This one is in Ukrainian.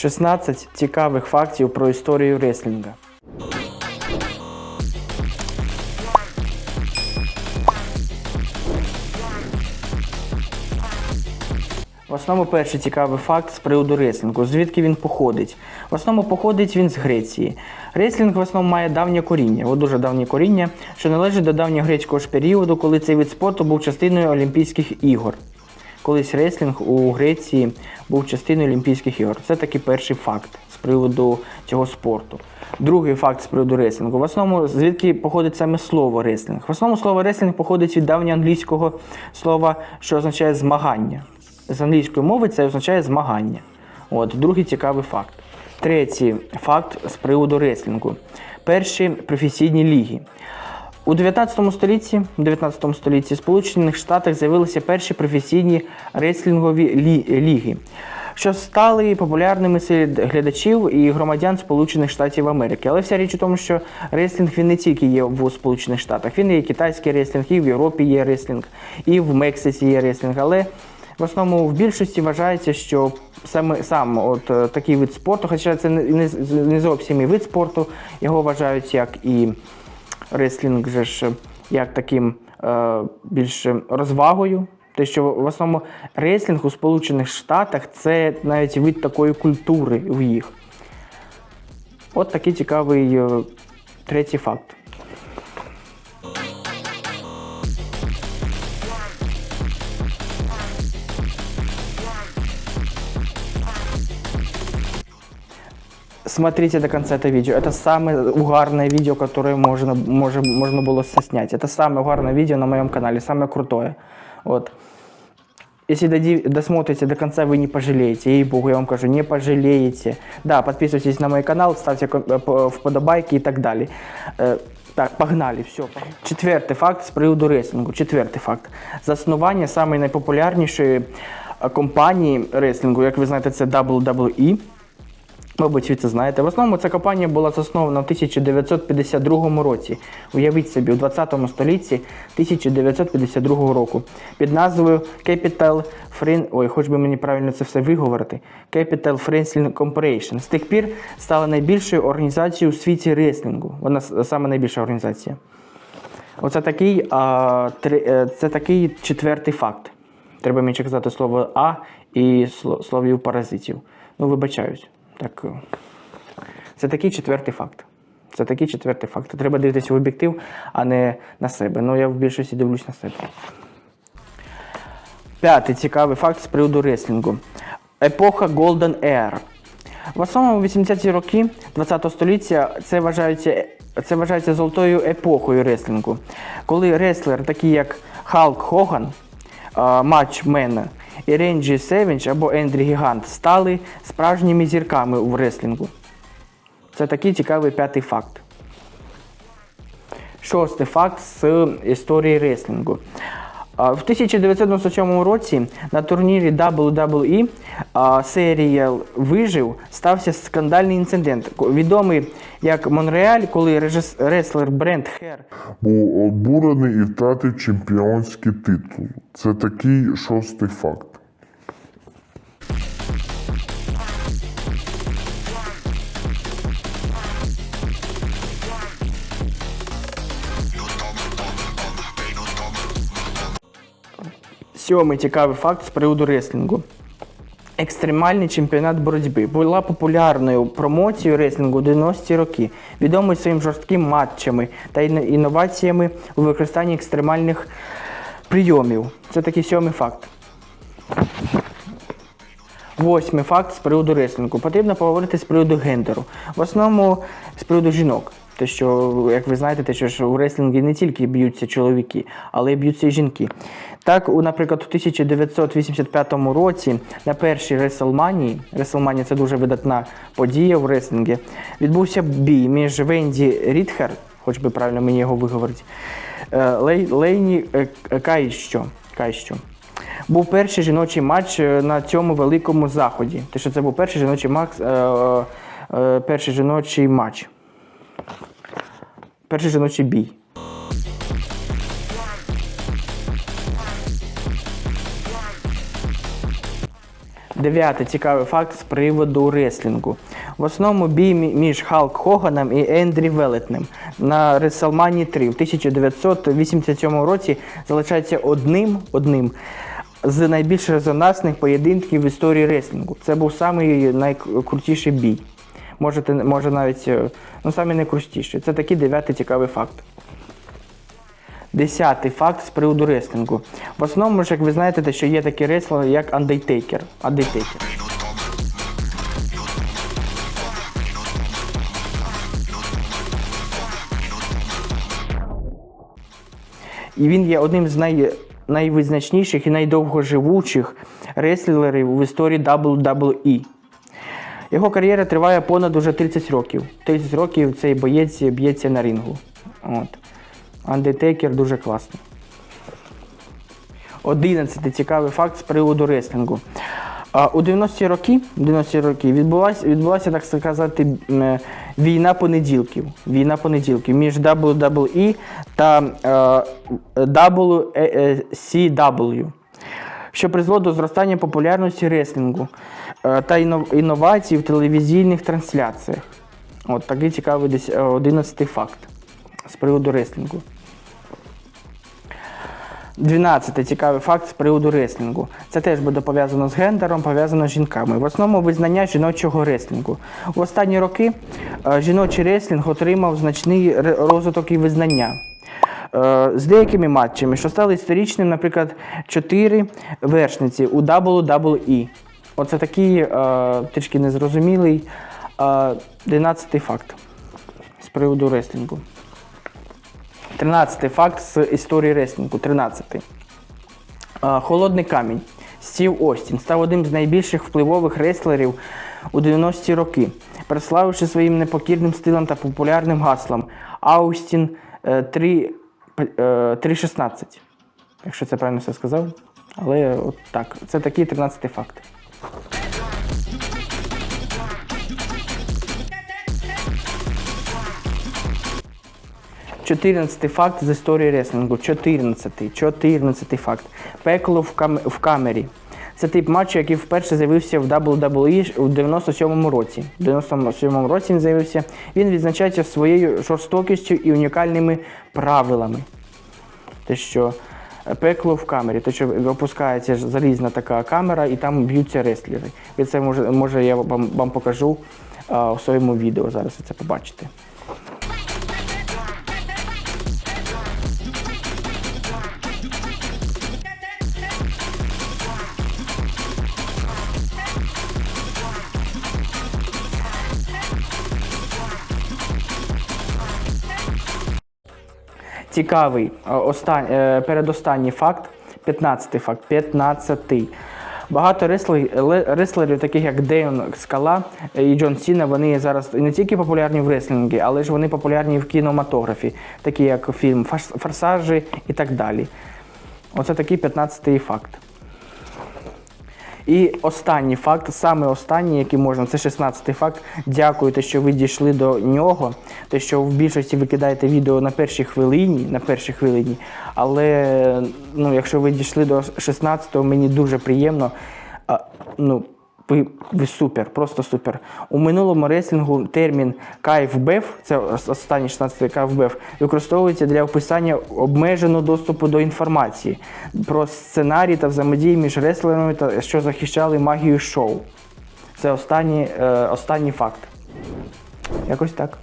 16 цікавих фактів про історію реслінга. В основному перший цікавий факт з приводу реслінгу. Звідки він походить? В основному походить він з Греції. Реслінг в основному має давнє коріння, от дуже давнє коріння, що належить до давньогрецького ж періоду, коли цей вид спорту був частиною Олімпійських ігор. Колись реслінг у Греції був частиною Олімпійських ігор. Це такий перший факт з приводу цього спорту. Другий факт з приводу реслінгу. В основному, звідки походить саме слово реслінг? В основному слово реслінг походить від давньоанглійського слова, що означає змагання. З англійської мови це означає змагання. От, другий цікавий факт. Третій факт з приводу реслінгу. Перші професійні ліги. У 19 столітті, 19 столітті Сполучених Штатах з'явилися перші професійні реслінгові лі- ліги, що стали популярними серед глядачів і громадян Сполучених Штатів Америки. Але вся річ у тому, що реслінг він не тільки є в Сполучених Штатах, він є китайський реслінг, і в Європі є реслінг, і в Мексиці є реслінг. Але в основному в більшості вважається, що саме сам от е, такий вид спорту, хоча це не, не зовсім і вид спорту, його вважають як і реслінг же ж як таким е, більш розвагою. Те, що в основному реслінг у Сполучених Штатах це навіть вид такої культури в їх. От такий цікавий е, третій факт. Смотрите до конца это видео. Это самое угарное видео, которое можно, можно, можно было соснять. Это самое угарное видео на моем канале, самое крутое. Вот. Если доди- досмотрите до конца, вы не пожалеете. Ей-богу, я вам кажу, не пожалеете. Да, подписывайтесь на мой канал, ставьте ком- э, п- вподобайки и так далее. Э, Так, погнали, все. Четвертий факт з приводу реслінгу. Четвертий факт. Заснування самої найпопулярнішої е, компанії реслінгу, як ви знаєте, це WWE. Мабуть, ви це знаєте. В основному ця компанія була заснована в 1952 році. Уявіть собі, у 20 столітті 1952 року під назвою Capital Friend... Ой, хоч би мені правильно це все виговорити. Capital Wrestling Corporation. З тих пір стала найбільшою організацією у світі реслінгу. Вона саме найбільша організація. Оце такий, а, три, е, це такий четвертий факт. Треба мені казати слово А і сло- словів паразитів. Ну, вибачаюсь. Так, е, це такий четвертий факт. Це такий четвертий факт. Треба дивитися в об'єктив, а не на себе. Ну, я в більшості дивлюсь на себе. П'ятий цікавий факт з приводу реслінгу. Епоха Golden Era. В основному 80-ті роки 20 століття це вважається, це вважається золотою епохою реслінгу. Коли реслер, такі як Халк Хоган, а, Матч Мен і Ренджі Севінч або Ендрі Гігант стали справжніми зірками в реслінгу. Це такий цікавий п'ятий факт. Шостий факт з історії реслінгу. В 1997 році на турнірі WWE серія Вижив стався скандальний інцидент, відомий як Монреаль, коли реслер Брент Хер був обурений і втратив чемпіонський титул. Це такий шостий факт. Сьомий цікавий факт з приводу реслінгу. Екстремальний чемпіонат боротьби була популярною промоцією реслінгу у 90-ті роки, відомий своїм жорстким матчами та інноваціями у використанні екстремальних прийомів. Це такий сьомий факт. Восьмий факт з приводу реслінгу. Потрібно поговорити з приводу гендеру. В основному з приводу жінок. Те, що, як ви знаєте, те, що ж у реслінгі не тільки б'ються чоловіки, але й б'ються і жінки. Так, у, наприклад, у 1985 році на першій Реслманії, Реслманія це дуже видатна подія в реслінгі, відбувся бій між Венді Рідхер, хоч би правильно мені його виговорити, е, Лей, Лейні е, Кайщо. Кайщо. Був перший жіночий матч е, на цьому великому заході. Те, що це був перший жіночий макс, перший жіночий матч. Перший жіночий бій. Дев'ятий цікавий факт з приводу реслінгу. В основному бій між Халк Хоганом і Ендрі Велетнем на WrestleMania 3 в 1987 році залишається одним, одним з найбільш резонансних поєдинків в історії реслінгу. Це був самий найкрутіший бій. Можете, може навіть е, ну, самий найкрутіший. Це такий дев'ятий цікавий факт. Десятий факт з приводу реслінгу. В основному ж, як ви знаєте, те, що є такі реслери, як Undertaker. Undertaker. І він є одним з най, найвизначніших і найдовгоживучих реслерів в історії WWE. Його кар'єра триває понад уже 30 років. 30 років цей боєць б'ється на рінгу. От. Undertaker дуже класний. Одинадцятий цікавий факт з приводу реслінгу. У 90-ті роки, 90 роки відбулася, відбулася, так сказати, е, війна понеділків. Війна понеділків між WWE та е, WCW, що призвело до зростання популярності реслінгу е, та інновацій в телевізійних трансляціях. От такий цікавий десь е, 11 факт з приводу реслінгу. 12 цікавий факт з приводу реслінгу. Це теж буде пов'язано з гендером, пов'язано з жінками. В основному визнання жіночого реслінгу. У останні роки е, жіночий реслінг отримав значний розвиток і визнання. Е, З деякими матчами, що стали історичним, наприклад, чотири вершниці у WWE. Оце такий е, трішки незрозумілий е, 12 факт з приводу реслінгу. 13-й факт з історії реслінгу. 13. А, Холодний камінь. Стів Остін став одним з найбільших впливових реслерів у 90-ті роки, прославивши своїм непокірним стилем та популярним гаслом Аустін е, 3, е, 3.16. Якщо це правильно все сказав. Але от так, це такий 13 факт. 14 факт з історії реслінгу. 14. 14 факт. Пекло в, кам... в камері. Це тип матчу, який вперше з'явився в WWE у 97-му році. У 97-му році він з'явився. Він відзначається своєю жорстокістю і унікальними правилами. Те, що е, пекло в камері, те, що опускається залізна така камера, і там б'ються реслери. І це може, може я вам, вам покажу а, у своєму відео. Зараз це побачите. Цікавий е, остан... е, передостанній факт, 15 факт, 15. Багато реслерів, таких як Дейон Скала і Джон Сіна, вони зараз не тільки популярні в реслінгі, але ж вони популярні в кінематографі, такі як фільм Форсажі і так далі. Оце такий 15-й факт. І останній факт, саме останній, який можна, це 16-й факт. Дякую, те, що ви дійшли до нього. Те, що в більшості ви кидаєте відео на першій хвилині, на першій хвилині. Але ну, якщо ви дійшли до 16-го, мені дуже приємно. А, ну, ви, ви супер, просто супер. У минулому реслінгу термін КФБФ, це останній 16-й КФБФ, використовується для описання обмеженого доступу до інформації про сценарій та взаємодії між реслерами, та, що захищали магію шоу. Це останній, е, останній факт. Якось так.